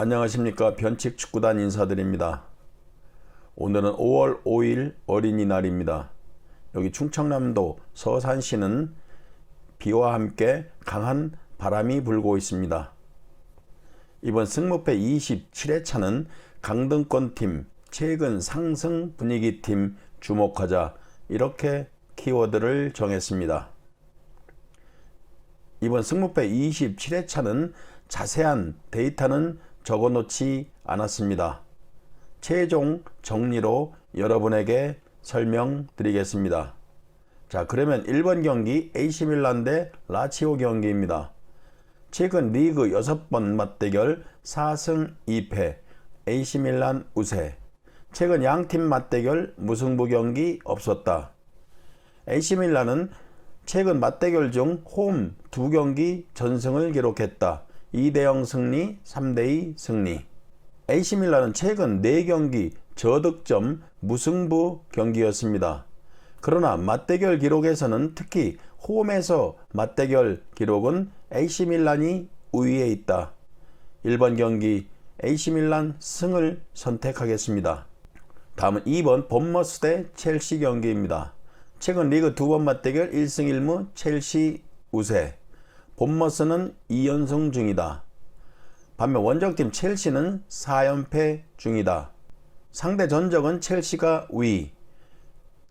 안녕하십니까 변칙 축구단 인사드립니다. 오늘은 5월 5일 어린이날입니다. 여기 충청남도 서산시는 비와 함께 강한 바람이 불고 있습니다. 이번 승무패 27회차는 강등권 팀, 최근 상승 분위기 팀 주목하자 이렇게 키워드를 정했습니다. 이번 승무패 27회차는 자세한 데이터는 적어 놓지 않았습니다. 최종 정리로 여러분에게 설명드리겠습니다. 자, 그러면 1번 경기 AC 밀란 대 라치오 경기입니다. 최근 리그 6번 맞대결 4승 2패 AC 밀란 우세. 최근 양팀 맞대결 무승부 경기 없었다. AC 밀란은 최근 맞대결 중 홈 두 경기 전승을 기록했다. 2대0 승리, 3대2 승리. AC 밀란은 최근 4경기 저득점 무승부 경기였습니다. 그러나 맞대결 기록에서는 특히 홈에서 맞대결 기록은 AC 밀란이 우위에 있다. 1번 경기 AC 밀란 승을 선택하겠습니다. 다음은 2번 본머스 대 첼시 경기입니다. 최근 리그 두 번 맞대결 1승 1무 첼시 우세. 본머스는 2연승 중이다. 반면 원정팀 첼시는 4연패 중이다. 상대 전적은 첼시가 위.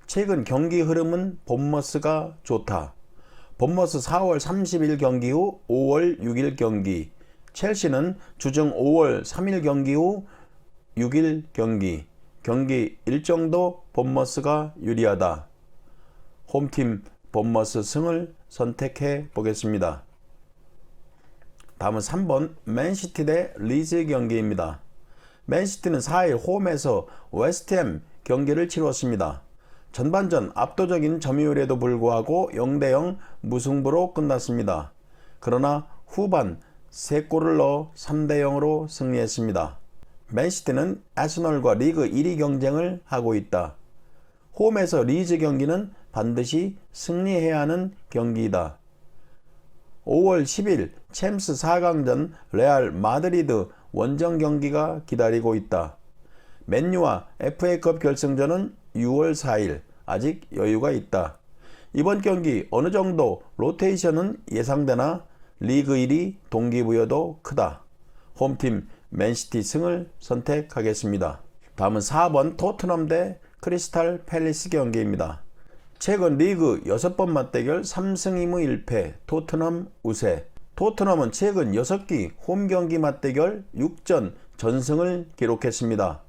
최근 경기 흐름은 본머스가 좋다. 본머스 4월 30일 경기 후 5월 6일 경기. 첼시는 주중 5월 3일 경기 후 6일 경기. 경기 일정도 본머스가 유리하다. 홈팀 본머스 승을 선택해 보겠습니다. 다음은 3번 맨시티 대 리즈 경기입니다. 맨시티는 4일 홈에서 웨스트햄 경기를 치렀습니다. 전반전 압도적인 점유율에도 불구하고 0대0 무승부로 끝났습니다. 그러나 후반 3골을 넣어 3대0으로 승리했습니다. 맨시티는 아스널과 리그 1위 경쟁을 하고 있다. 홈에서 리즈 경기는 반드시 승리해야 하는 경기이다. 5월 10일 챔스 4강전 레알 마드리드 원정 경기가 기다리고 있다. 맨유와 FA컵 결승전은 6월 4일 아직 여유가 있다. 이번 경기 어느 정도 로테이션은 예상되나 리그 1위 동기부여도 크다. 홈팀 맨시티 승을 선택하겠습니다. 다음은 4번 토트넘 대 크리스탈 팰리스 경기입니다. 최근 리그 6번 맞대결 3승 2무 1패 토트넘 우세 토트넘은 최근 6기 홈 경기 맞대결 6전 전승을 기록했습니다.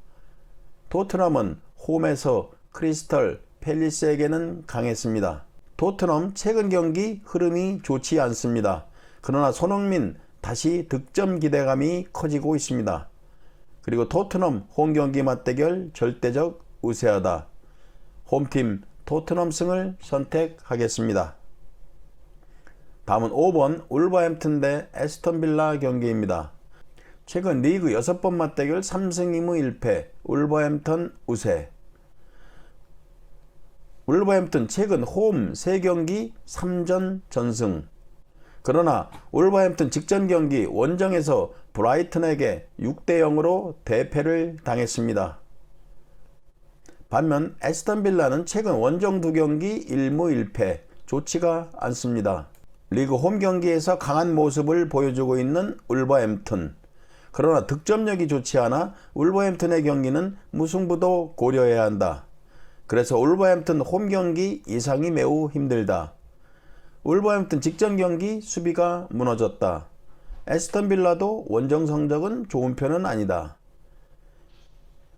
토트넘은 홈에서 크리스털 팰리스에게는 강했습니다. 토트넘 최근 경기 흐름이 좋지 않습니다. 그러나 손흥민 다시 득점 기대감이 커지고 있습니다. 그리고 토트넘 홈 경기 맞대결 절대적 우세하다. 홈팀 토트넘 승을 선택하겠습니다. 다음은 5번 울버햄튼 대 에스턴 빌라 경기입니다. 최근 리그 6번 맞대결 3승 2무 1패 울버햄튼 우세 울버햄튼 최근 홈 3경기 3전 전승 그러나 울버햄튼 직전 경기 원정에서 브라이튼에게 6대 0으로 대패를 당했습니다. 반면 에스턴 빌라는 최근 원정 두 경기 1무 1패 좋지가 않습니다. 리그 홈 경기에서 강한 모습을 보여주고 있는 울버햄튼 그러나 득점력이 좋지 않아 울버햄튼의 경기는 무승부도 고려해야 한다. 그래서 울버햄튼 홈 경기 이상이 매우 힘들다. 울버햄튼 직전 경기 수비가 무너졌다. 에스턴 빌라도 원정 성적은 좋은 편은 아니다.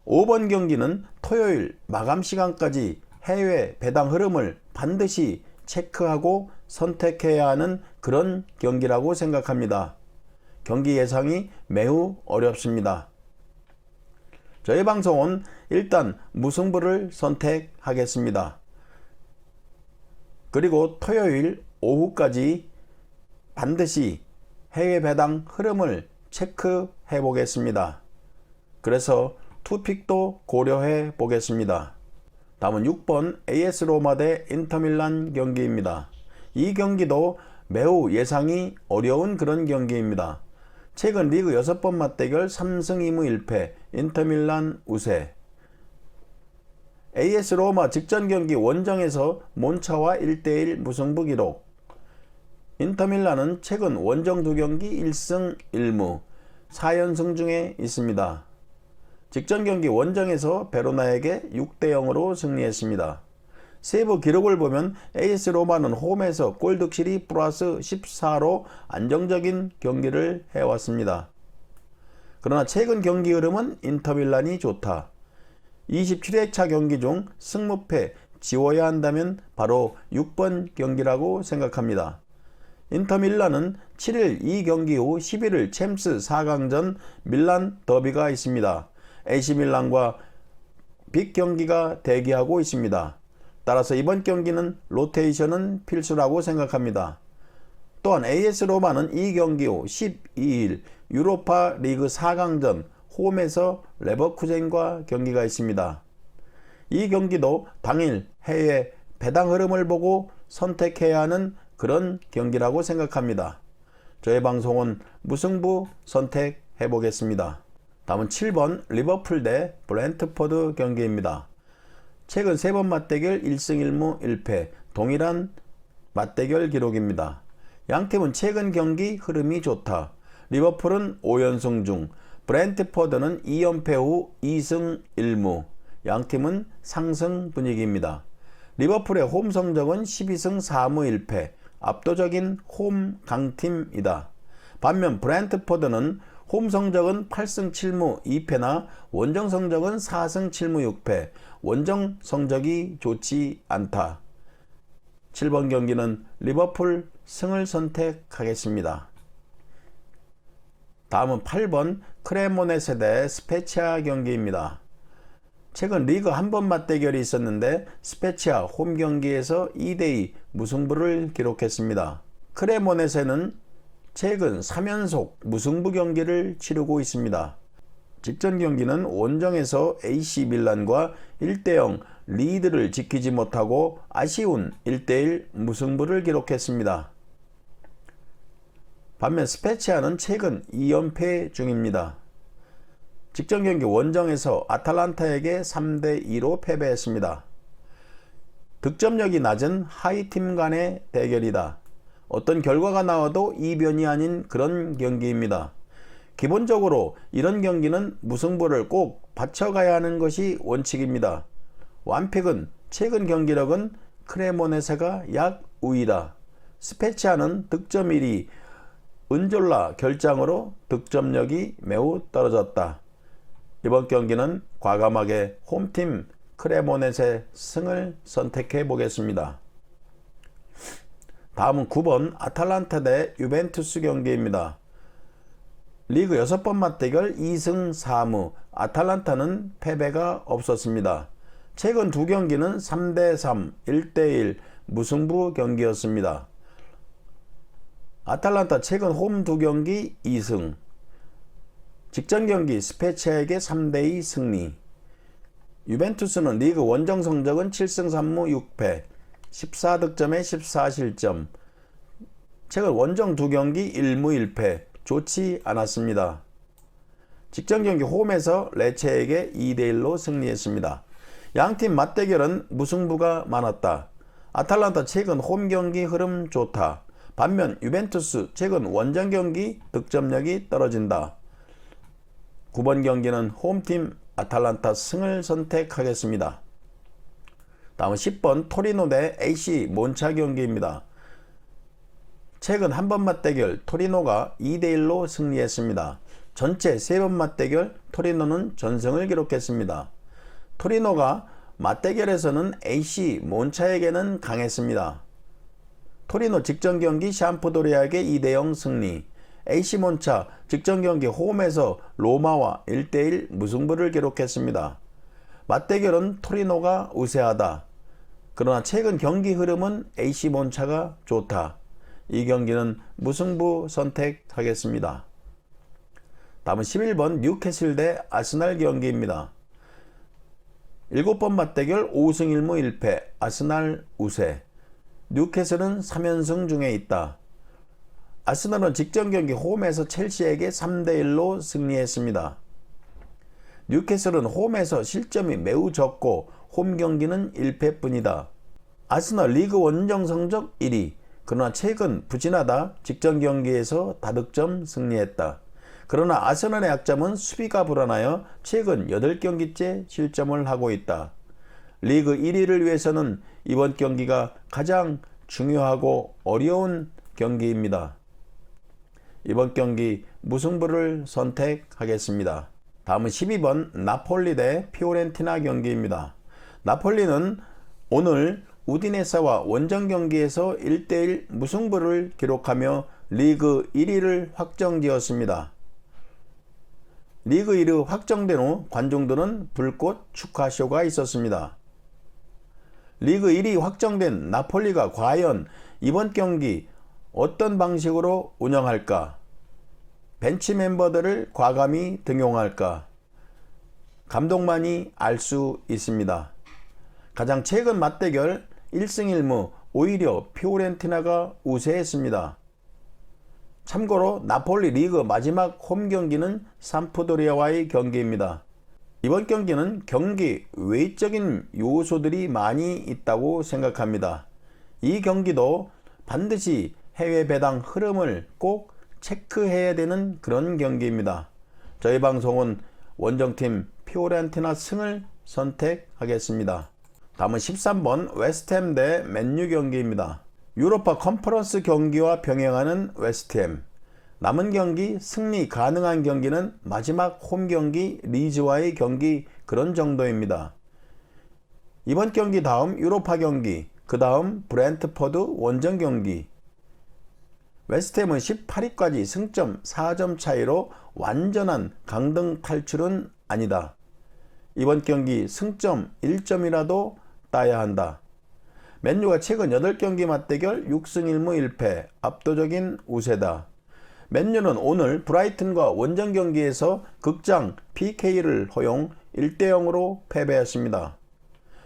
5번 경기는 토요일 마감 시간까지 해외 배당 흐름을 반드시 체크하고 선택해야 하는 그런 경기라고 생각합니다. 경기 예상이 매우 어렵습니다. 저희 방송은 일단 무승부를 선택하겠습니다. 그리고 토요일 오후까지 반드시 해외 배당 흐름을 체크해 보겠습니다. 그래서 투픽도 고려해 보겠습니다. 다음은 6번 AS 로마 대 인터밀란 경기입니다. 이 경기도 매우 예상이 어려운 그런 경기입니다. 최근 리그 6번 맞대결 3승 2무 1패 인터밀란 우세 AS 로마 직전 경기 원정에서 몬차와 1대1 무승부 기록 인터밀란은 최근 원정 두 경기 1승 1무 4연승 중에 있습니다. 직전 경기 원정에서 베로나에게 6대 0으로 승리했습니다. 세부 기록을 보면 AS 로마는 홈에서 골 득실이 플러스 14로 안정적인 경기를 해왔습니다. 그러나 최근 경기 흐름은 인터밀란이 좋다. 27회차 경기 중 승무패 지워야 한다면 바로 6번 경기라고 생각합니다. 인터밀란은 7일 이 경기 후 11일 챔스 4강전 밀란 더비가 있습니다. AC밀란과 빅 경기가 대기하고 있습니다. 따라서 이번 경기는 로테이션은 필수라고 생각합니다. 또한 AS 로마는 이 경기 후 12일 유로파 리그 4강전 홈에서 레버쿠젠과 경기가 있습니다. 이 경기도 당일 해외 배당 흐름을 보고 선택해야 하는 그런 경기라고 생각합니다. 저의 방송은 무승부 선택해 보겠습니다. 다음은 7번 리버풀 대 브랜트포드 경기입니다. 최근 세번 맞대결 1승 1무 1패 동일한 맞대결 기록입니다. 양 팀은 최근 경기 흐름이 좋다. 리버풀은 5연승 중 브랜트포드는 2연패 후 2승 1무 양 팀은 상승 분위기입니다. 리버풀의 홈 성적은 12승 4무 1패 압도적인 홈 강팀이다. 반면 브랜트포드는 홈 성적은 8승 7무 2패나 원정 성적은 4승 7무 6패 원정 성적이 좋지 않다. 7번 경기는 리버풀 승을 선택하겠습니다. 다음은 8번 크레모네세 대 스페치아 경기입니다. 최근 리그 한 번 맞대결이 있었는데 스페치아 홈 경기에서 2대2 무승부를 기록했습니다. 크레모네세는 최근 3연속 무승부 경기를 치르고 있습니다. 직전 경기는 원정에서 AC 밀란과 1대0 리드를 지키지 못하고 아쉬운 1대1 무승부를 기록했습니다. 반면 스페치아는 최근 2연패 중입니다. 직전 경기 원정에서 아탈란타에게 3대2로 패배했습니다. 득점력이 낮은 하이팀 간의 대결이다. 어떤 결과가 나와도 이변이 아닌 그런 경기입니다. 기본적으로 이런 경기는 무승부를 꼭 받쳐가야 하는 것이 원칙입니다. 완팩은 최근 경기력은 크레모네세가 약 우위다. 스페치아는 득점 1위, 은졸라 결장으로 득점력이 매우 떨어졌다. 이번 경기는 과감하게 홈팀 크레모넷의 승을 선택해 보겠습니다. 다음은 9번 아탈란타 대 유벤투스 경기입니다. 리그 6번 맞대결 2승 4무 아탈란타는 패배가 없었습니다. 최근 두 경기는 3대3, 1대1 무승부 경기였습니다. 아탈란타 최근 홈 두 경기 2승 직전 경기 스페치아에게 3대2 승리 유벤투스는 리그 원정 성적은 7승 3무 6패 14득점에 14실점 최근 원정 두 경기 1무 1패 좋지 않았습니다. 직전 경기 홈에서 레체에게 2대 1로 승리했습니다. 양팀 맞대결은 무승부가 많았다. 아탈란타 최근 홈 경기 흐름 좋다. 반면 유벤투스 최근 원정 경기 득점력이 떨어진다. 9번 경기는 홈팀 아탈란타 승을 선택하겠습니다. 다음 10번 토리노 대 AC 몬차 경기입니다. 최근 한 번 맞대결 토리노가 2대1로 승리했습니다. 전체 세 번 맞대결 토리노는 전승을 기록했습니다. 토리노가 맞대결에서는 AC 몬차에게는 강했습니다. 토리노 직전 경기 샴푸도리아에게 2대0 승리. AC 몬차 직전 경기 홈에서 로마와 1대1 무승부를 기록했습니다. 맞대결은 토리노가 우세하다. 그러나 최근 경기 흐름은 AC 몬차가 좋다. 이 경기는 무승부 선택하겠습니다. 다음은 11번 뉴캐슬 대 아스날 경기입니다. 7번 맞대결 5승 1무 1패 아스날 우세 뉴캐슬은 3연승 중에 있다. 아스널은 직전 경기 홈에서 첼시에게 3대 1로 승리했습니다. 뉴캐슬은 홈에서 실점이 매우 적고 홈 경기는 1패뿐이다. 아스널 리그 원정 성적 1위. 그러나 최근 부진하다 직전 경기에서 다득점 승리했다. 그러나 아스널의 약점은 수비가 불안하여 최근 8경기째 실점을 하고 있다. 리그 1위를 위해서는 이번 경기가 가장 중요하고 어려운 경기입니다. 이번 경기 무승부를 선택하겠습니다. 다음은 12번 나폴리 대 피오렌티나 경기입니다. 나폴리는 오늘 우디네사와 원정 경기에서 1대1 무승부를 기록하며 리그 1위를 확정지었습니다. 리그 1위 확정된 후 관중들은 불꽃 축하쇼가 있었습니다. 리그 1위 확정된 나폴리가 과연 이번 경기 어떤 방식으로 운영할까? 벤치 멤버들을 과감히 등용할까? 감독만이 알 수 있습니다. 가장 최근 맞대결 1승 1무 오히려 피오렌티나가 우세했습니다. 참고로 나폴리 리그 마지막 홈 경기는 삼프도리아와의 경기입니다. 이번 경기는 경기 외적인 요소들이 많이 있다고 생각합니다. 이 경기도 반드시 해외 배당 흐름을 꼭 체크해야 되는 그런 경기입니다. 저희 방송은 원정팀 피오렌티나 승을 선택하겠습니다. 다음은 13번 웨스트햄 대 맨유 경기입니다. 유로파 컨퍼런스 경기와 병행하는 웨스트햄. 남은 경기 승리 가능한 경기는 마지막 홈 경기 리즈와의 경기 그런 정도입니다. 이번 경기 다음 유로파 경기, 그 다음 브랜트퍼드 원정 경기. 웨스트햄은 18위까지 승점 4점 차이로 완전한 강등 탈출은 아니다. 이번 경기 승점 1점이라도 따야 한다. 맨유가 최근 8경기 맞대결 6승 1무 1패 압도적인 우세다. 맨유는 오늘 브라이튼과 원정 경기에서 극장 PK를 허용 1대 0으로 패배했습니다.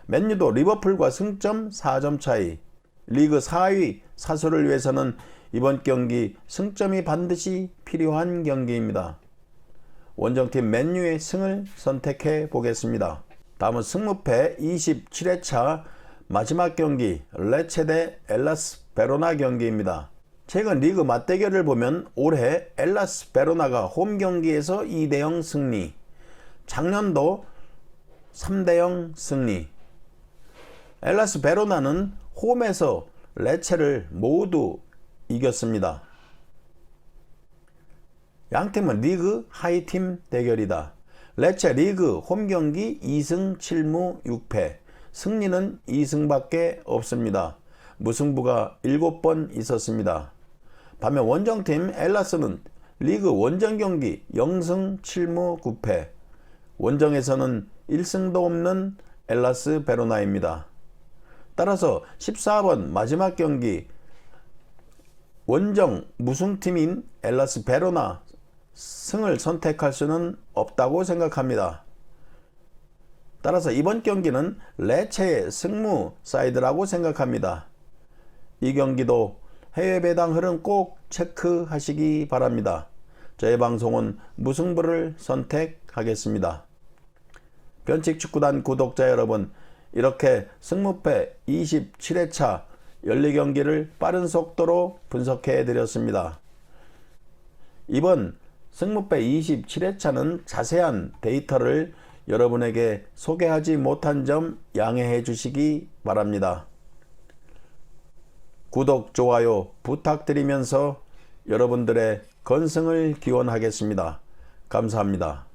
맨유도 리버풀과 승점 4점 차이, 리그 4위 사수를 위해서는 이번 경기 승점이 반드시 필요한 경기입니다. 원정팀 맨유의 승을 선택해 보겠습니다. 다음은 승무패 27회차 마지막 경기 레체 대 엘라스 베로나 경기입니다. 최근 리그 맞대결을 보면 올해 엘라스 베로나가 홈 경기에서 2대0 승리, 작년도 3대0 승리. 엘라스 베로나는 홈에서 레체를 모두 이겼습니다. 양 팀은 리그 하이팀 대결이다. 레체 리그 홈 경기 2승 7무 6패. 승리는 2승밖에 없습니다. 무승부가 7번 있었습니다. 반면 원정팀 엘라스는 리그 원정 경기 0승 7무 9패. 원정에서는 1승도 없는 엘라스 베로나입니다. 따라서 14번 마지막 경기 원정 무승팀인 엘라스 베로나 승을 선택할 수는 없다고 생각합니다. 따라서 이번 경기는 레체의 승무 사이드라고 생각합니다. 이 경기도 해외 배당 흐름 꼭 체크하시기 바랍니다. 저의 방송은 무승부를 선택하겠습니다. 변칙 축구단 구독자 여러분, 이렇게 승무패 27회차 연리 경기를 빠른 속도로 분석해 드렸습니다. 이번 승무패 27회차는 자세한 데이터를 여러분에게 소개하지 못한 점 양해해 주시기 바랍니다. 구독, 좋아요 부탁드리면서 여러분들의 건승을 기원하겠습니다. 감사합니다.